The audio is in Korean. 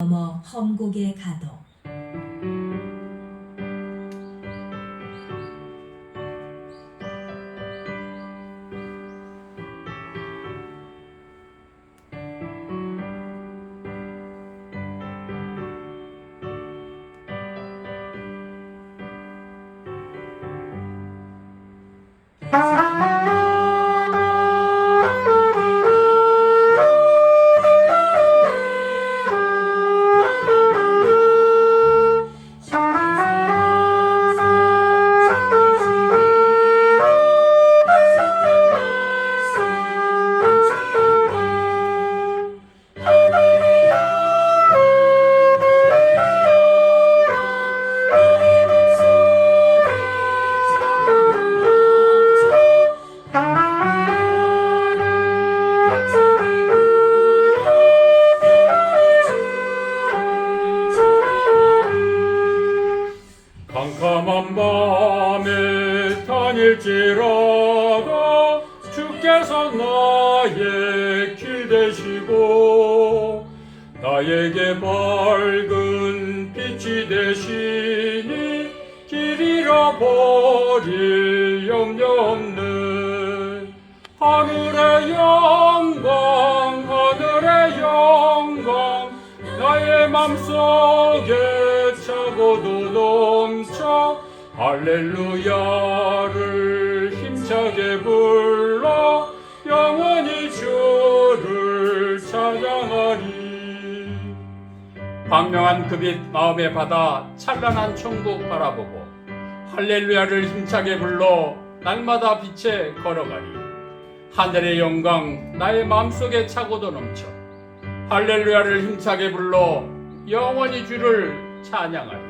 넘어 험곡에 가도. 캄 밤에 다닐지라도 주께서 나의 길 되시고 나에게 밝은 빛이 되시니 길 잃어버릴 염려 없네 하늘의 영광 하늘의 영광 나의 맘속에 차고도 넘쳐 할렐루야를 힘차게 불러 영원히 주를 찬양하리 광명한 그 빛 마음에 받아 찬란한 천국 바라보고 할렐루야를 힘차게 불러 날마다 빛에 걸어가리 하늘의 영광 나의 마음속에 차고도 넘쳐 할렐루야를 힘차게 불러 영원히 주를 찬양하리